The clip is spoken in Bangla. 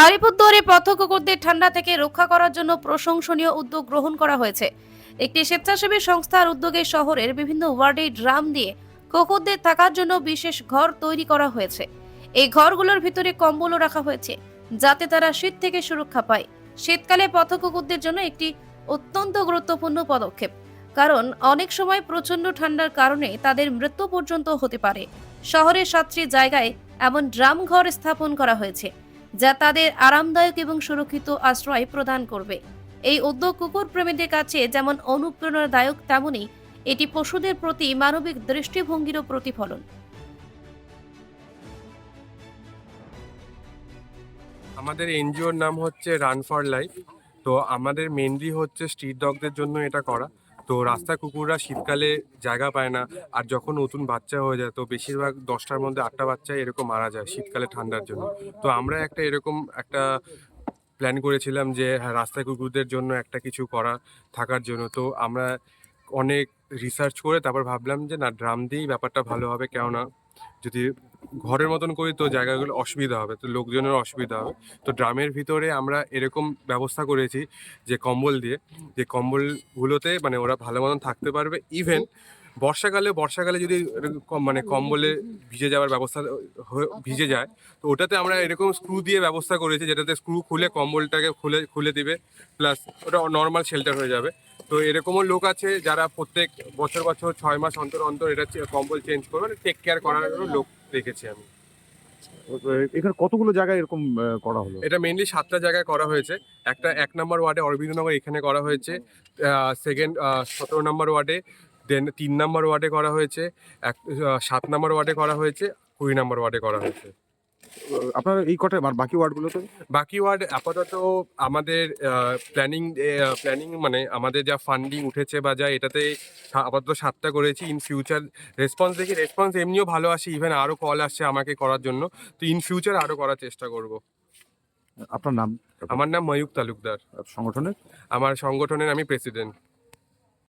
আলিপুরদুয়ারে পথ কুকুরদের ঠান্ডা থেকে রক্ষা করার জন্য প্রশংসনীয় উদ্যোগ গ্রহণ করা হয়েছে। একটি স্বেচ্ছাসেবী সংস্থার উদ্যোগে শহরের বিভিন্ন ওয়ার্ডে ড্রাম দিয়ে কুকুরদের থাকার জন্য বিশেষ ঘর তৈরি করা হয়েছে। এই ঘরগুলোর ভিতরে কম্বলও রাখা হয়েছে, যাতে তারা শীত থেকে সুরক্ষা পায়। শীতকালে পথ কুকুরদের জন্য একটি অত্যন্ত গুরুত্বপূর্ণ পদক্ষেপ, কারণ অনেক সময় প্রচণ্ড ঠান্ডার কারণে তাদের মৃত্যু পর্যন্ত হতে পারে। শহরের সাতটি জায়গায় এমন ড্রাম ঘর স্থাপন করা হয়েছে। যা তাদের আরামদায়ক এবং সুরক্ষিত আশ্রয় প্রদান করবে। এই উদ্যোগ কুকুর প্রেমীদের কাছে যেমন অনুপ্রেরণাদায়ক তেমনই এটি পশুদের প্রতি মানবিক দৃষ্টিভঙ্গিরও প্রতিফলন। আমাদের এনজিওর নাম হচ্ছে রান ফর লাইফ। তো আমাদের মেনলি হচ্ছে স্ট্রিট ডগদের জন্য এটা করা। তো রাস্তা কুকুররা শীতকালে জায়গা পায় না। আর যখন নতুন বাচ্চা হয়ে যায়, তো বেশিরভাগ দশটার মধ্যে আটটা বাচ্চা এরকম মারা যায় শীতকালে ঠান্ডার জন্য। তো আমরা একটা এরকম একটা প্ল্যান করেছিলাম যে হ্যাঁ রাস্তায় কুকুরদের জন্য একটা কিছু করা, থাকার জন্য। তো আমরা অনেক রিসার্চ করে তারপর ভাবলাম যে, না, ড্রাম দিয়েই ব্যাপারটা ভালো হবে, কেননা যদি ঘরের মতন করি তো জায়গাগুলো অসুবিধা হবে, তো লোকজনের অসুবিধা হবে। তো ড্রামের ভিতরে আমরা এরকম ব্যবস্থা করেছি যে কম্বল দিয়ে, যে কম্বলগুলোতে মানে ওরা ভালো মতন থাকতে পারবে। ইভেন বর্ষাকালে বর্ষাকালে যদি মানে কম্বলে ভিজে যাওয়ার ব্যবস্থা ভিজে যায় তো ওটাতে আমরা এরকম স্ক্রু দিয়ে ব্যবস্থা করেছি যেটাতে স্ক্রু খুলে কম্বলটাকে খুলে খুলে দিবে প্লাস ওটা নর্মাল শেল্টার হয়ে যাবে। তো এরকমও লোক আছে যারা প্রত্যেক বছর বছর ছয় মাস অন্তর অন্তর এটা কম্বল চেঞ্জ করবে টেক কেয়ার করার লোক দেখেছি আমি। এখানে কতগুলো জায়গায় এরকম করা হলো? এটা মেনলি সাতটা জায়গায় করা হয়েছে। একটা এক নম্বর ওয়ার্ডে অরবিন্দনগর এখানে করা হয়েছে সেকেন্ড সতেরো নম্বর ওয়ার্ডে দেন তিন নম্বর ওয়ার্ডে করা হয়েছে এক সাত নম্বর ওয়ার্ডে করা হয়েছে কুড়ি নম্বর ওয়ার্ডে করা হয়েছে। আপনার এই কটায় আর বাকি ওয়ার্ডগুলোতে? বাকি ওয়ার্ড আপাতত আমাদের প্ল্যানিং প্ল্যানিং মানে আমাদের যা ফান্ডিং উঠেছে বা যা এটাতে আপাতত সাতটা করেছি ইন ফিউচার রেসপন্স দেখি রেসপন্স এমনিও ভালো আসে ইভেন আরও কল আসছে আমাকে করার জন্য তো ইন ফিউচার আরও করার চেষ্টা করব। আপনার নাম? আমার নাম ময়ূক তালুকদার। সংগঠনের? আমার সংগঠনের আমি প্রেসিডেন্ট